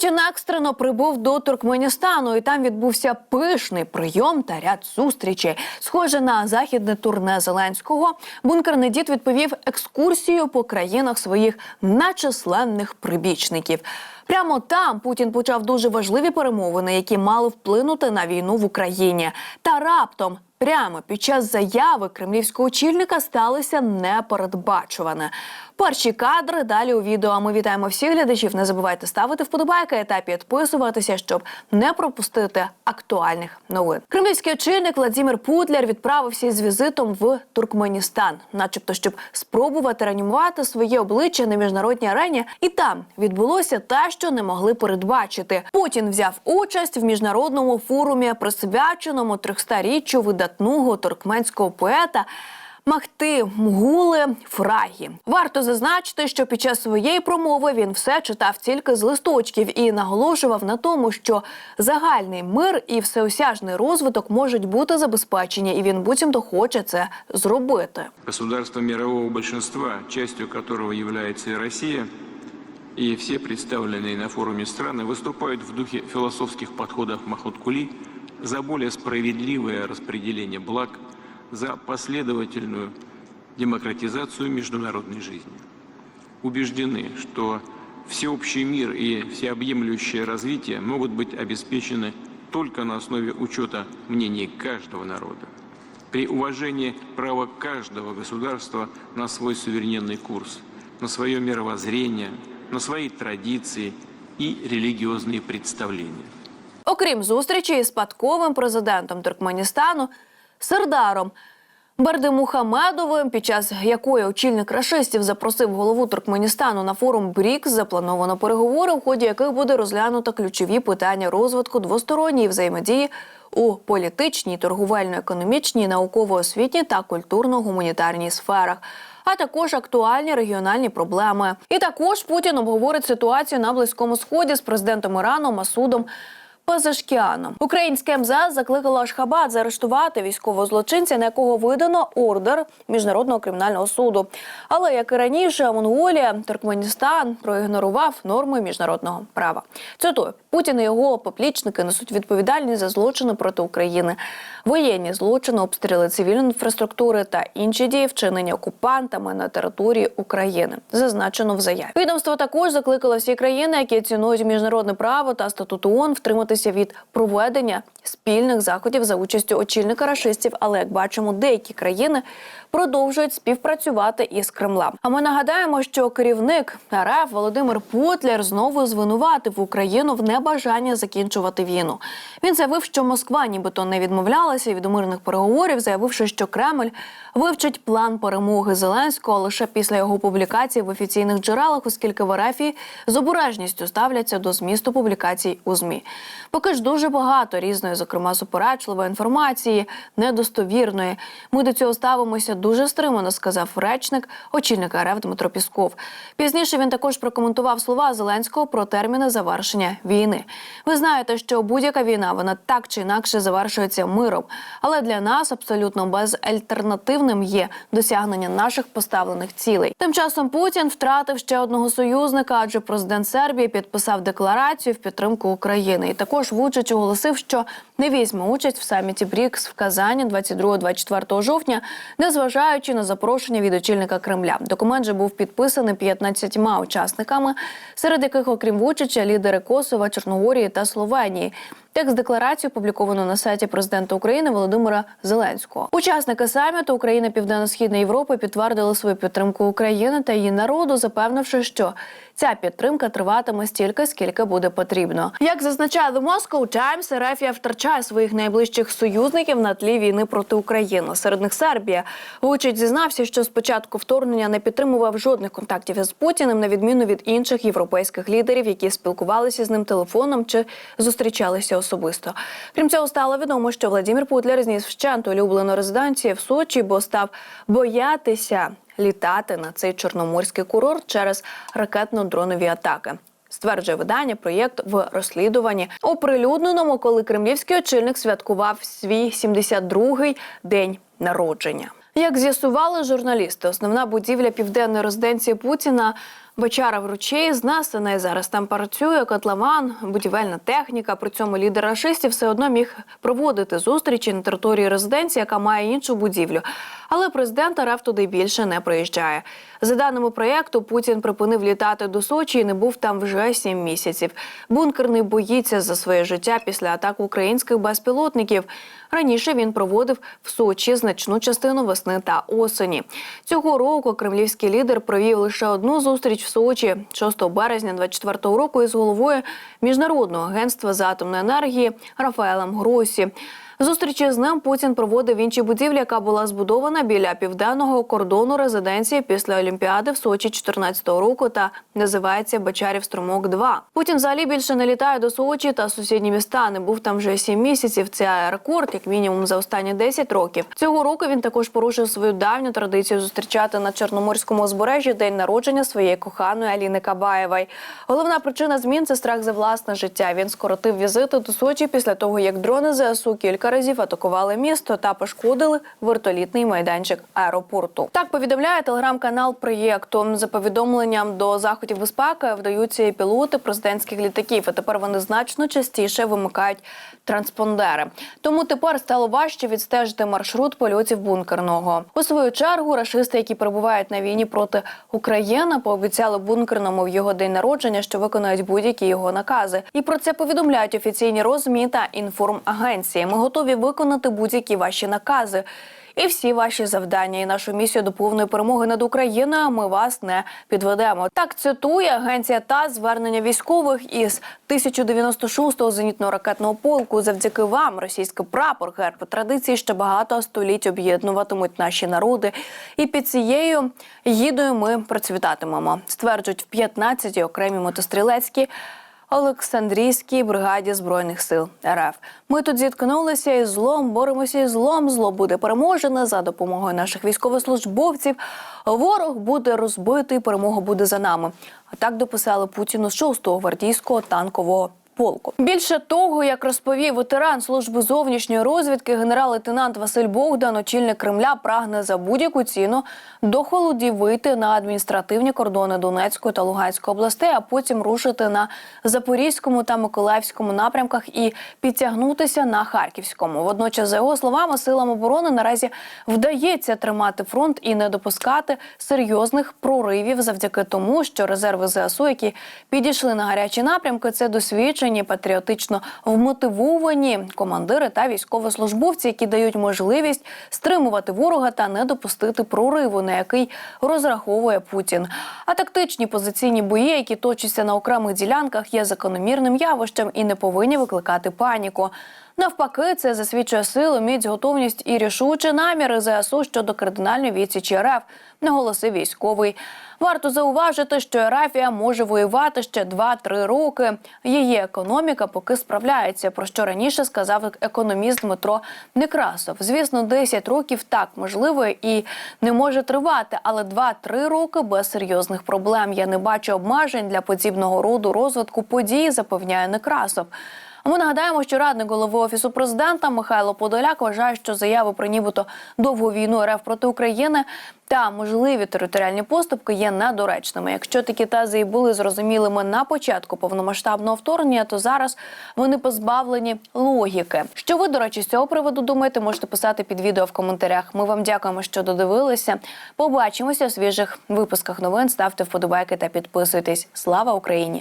Путін екстрено прибув до Туркменістану, і там відбувся пишний прийом та ряд зустрічей. Схоже на західне турне Зеленського. Бункерний дід відповів екскурсію по країнах своїх начисленних прибічників. Прямо там Путін почав дуже важливі перемовини, які мали вплинути на війну в Україні. Та раптом, прямо під час заяви кремлівського очільника, сталося непередбачуване. Перші кадри далі у відео. Ми вітаємо всіх глядачів. Не забувайте ставити вподобайки та підписуватися, щоб не пропустити актуальних новин. Кремлівський очільник Владимир Путляр відправився з візитом в Туркменістан, начебто, щоб спробувати реанімувати своє обличчя на міжнародній арені. І там відбулося те, що не могли передбачити. Путін взяв участь в міжнародному форумі, присвяченому 300-річчю видатного туркменського поета. Махти Мгули Фрагі варто зазначити, що під час своєї промови він все читав тільки з листочків і наголошував на тому, що загальний мир і всеосяжний розвиток можуть бути забезпечені, і він буцімто хоче це зробити. Государство мирового большинства, частью которого является и Россия, и все представленные на форуме страны выступают в духе философских подходов Махмуд-Кули за более справедливое распределение благ, за последовательную демократизацию международной жизни. Убеждены, что всеобщий мир и всеобъемлющее развитие могут быть обеспечены только на основе учета мнений каждого народа при уважении права каждого государства на свой суверенный курс, на свое мировоззрение, на свои традиции и религиозные представления. Окрім зустрічі із спадковим президентом Туркменістану Сердаром Бердимухамедовим, під час якої очільник рашистів запросив голову Туркменістану на форум БРІКС, заплановано переговори, в ході яких буде розглянуто ключові питання розвитку двосторонньої взаємодії у політичній, торговельно-економічній, науково-освітній та культурно-гуманітарній сферах. А також актуальні регіональні проблеми. І також Путін обговорить ситуацію на близькому сході з президентом Ірану Масудом Пазашкіаном. Українське МЗС закликало Ашхабад заарештувати військового злочинця, на якого видано ордер міжнародного кримінального суду. Але як і раніше, Монголія, Туркменістан проігнорував норми міжнародного права. Цитую, Путін і його поплічники несуть відповідальність за злочини проти України, воєнні злочини, обстріли цивільної інфраструктури та інші дії, вчинені окупантами на території України. Зазначено в заяві. Відомство також закликало всі країни, які цінують міжнародне право та статут ООН, втриматися від проведення спільних заходів за участю очільника рашистів. Але як бачимо, деякі країни продовжують співпрацювати із Кремлем. А ми нагадаємо, що керівник РФ Володимир Путляр знову звинуватив Україну в небажанні закінчувати війну. Він заявив, що Москва, нібито не відмовлялася від мирних переговорів, заявивши, що Кремль вивчить план перемоги Зеленського лише після його публікації в офіційних джерелах, оскільки в РФ з обережністю ставляться до змісту публікацій у змі. Поки ж дуже багато різної, зокрема суперечливої інформації, недостовірної. Ми до цього ставимося дуже стримано, сказав речник очільника РФ Дмитро Пісков. Пізніше він також прокоментував слова Зеленського про терміни завершення війни. Ви знаєте, що будь-яка війна вона так чи інакше завершується миром, але для нас абсолютно безальтернативним є досягнення наших поставлених цілей. Тим часом Путін втратив ще одного союзника, адже президент Сербії підписав декларацію в підтримку України. І також Вучич оголосив, що не візьме участь в саміті БРІКС в Казані 22-24 жовтня, незважаючи на запрошення від очільника Кремля. Документ же був підписаний 15 учасниками, серед яких, окрім Вучича, лідери Косова, Чорногорії та Словенії. Текст декларації опубліковано на сайті президента України Володимира Зеленського. Учасники саміту України Південно-Східної Європи підтвердили свою підтримку України та її народу, запевнивши, що ця підтримка триватиме стільки, скільки буде потрібно. Як зазначає The Moscow Times, Ерефія втрачає своїх найближчих союзників на тлі війни проти України. Серед них Сербія. Вучить зізнався, що спочатку вторгнення не підтримував жодних контактів із Путіним, на відміну від інших європейських лідерів, які спілкувалися з ним телефоном чи зустрічалися особисто. Крім цього, стало відомо, що Владимир Путляр зніс вщент улюблену резиденцію в Сочі, бо став боятися літати на цей чорноморський курорт через ракетно-дронові атаки. Стверджує видання проєкт в розслідуванні оприлюдненому, коли кремлівський очільник святкував свій 72-й день народження. Як з'ясували журналісти, основна будівля південної резиденції Путіна Бачара вручей знесений. Зараз там працює котлован, будівельна техніка. При цьому лідер рашистів все одно міг проводити зустрічі на території резиденції, яка має іншу будівлю. Але президент РФ туди більше не приїжджає. За даними проєкту, Путін припинив літати до Сочі і не був там вже сім місяців. Бункерний боїться за своє життя після атак українських безпілотників. Раніше він проводив в Сочі значну частину весни та осені. Цього року кремлівський лідер провів лише одну зустріч в Сочі 6 березня 24 року із головою міжнародного агентства з атомної енергії Рафаелем Гросі. Зустрічі з ним Путін проводив в іншій будівлі, яка була збудована біля південного кордону резиденції після Олімпіади в Сочі 2014 року та називається Бачарів Струмок 2 Путін взагалі більше не літає до Сочі та сусідні міста. Не був там вже сім місяців. Це рекорд, як мінімум, за останні 10 років. Цього року він також порушив свою давню традицію зустрічати на чорноморському узбережжі день народження своєї коханої Аліни Кабаєвої. Головна причина змін це страх за власне життя. Він скоротив візити до Сочі після того, як дрони ЗСУ кілька разів атакували місто та пошкодили вертолітний майданчик аеропорту. Так повідомляє телеграм-канал проєкту. За повідомленням до заходів безпеки вдаються і пілоти президентських літаків. А тепер вони значно частіше вимикають транспондери. Тому тепер стало важче відстежити маршрут польотів бункерного. У свою чергу рашисти, які перебувають на війні проти України, пообіцяли бункерному в його день народження, що виконають будь-які його накази. І про це повідомляють офіційні розмі та інформагенції. Ми готові виконати будь-які ваші накази. І всі ваші завдання і нашу місію до повної перемоги над Україною ми вас не підведемо. Так цитує агенція ТАСС звернення військових із 1096-го зенітно-ракетного полку. Завдяки вам російський прапор, герб традиції ще багато століть об'єднуватимуть наші народи. І під цією гідою ми процвітатимемо. Стверджують в 15-й окремій мотострілецькій Олександрійській бригаді збройних сил РФ. Ми тут зіткнулися із злом, боремося із злом. Зло буде переможене за допомогою наших військовослужбовців. Ворог буде розбитий, перемога буде за нами. А так дописали Путіну з 6-го гвардійського танкового. Полку більше того, як розповів ветеран служби зовнішньої розвідки, генерал-лейтенант Василь Богдан, очільник Кремля, прагне за будь-яку ціну до холодів вийти на адміністративні кордони Донецької та Луганської областей, а потім рушити на Запорізькому та Миколаївському напрямках і підтягнутися на Харківському. Водночас, за його словами, силам оборони наразі вдається тримати фронт і не допускати серйозних проривів завдяки тому, що резерви ЗСУ, які підійшли на гарячі напрямки, це досвідчені, патріотично вмотивовані командири та військовослужбовці, які дають можливість стримувати ворога та не допустити прориву, на який розраховує Путін. А тактичні позиційні бої, які точаться на окремих ділянках, є закономірним явищем і не повинні викликати паніку. Навпаки, це засвідчує силу, міць, готовність і рішучі наміри ЗСУ щодо кардинальної відсічі РФ, наголосив військовий. Варто зауважити, що Ерафія може воювати ще 2-3 роки. Її економіка поки справляється. Про що раніше сказав економіст Дмитро Некрасов. Звісно, 10 років так можливо і не може тривати, але 2-3 роки без серйозних проблем. Я не бачу обмежень для подібного роду розвитку подій, запевняє Некрасов. А Ми нагадаємо, що радник голови офісу президента Михайло Подоляк вважає, що заяви про нібито довгу війну РФ проти України та можливі територіальні поступки є недоречними. Якщо такі тези і були зрозумілими на початку повномасштабного вторгнення, то зараз вони позбавлені логіки. Що ви, до речі, з цього приводу думаєте? Можете писати під відео в коментарях. Ми вам дякуємо, що додивилися. Побачимося у свіжих випусках новин. Ставте вподобайки та підписуйтесь. Слава Україні!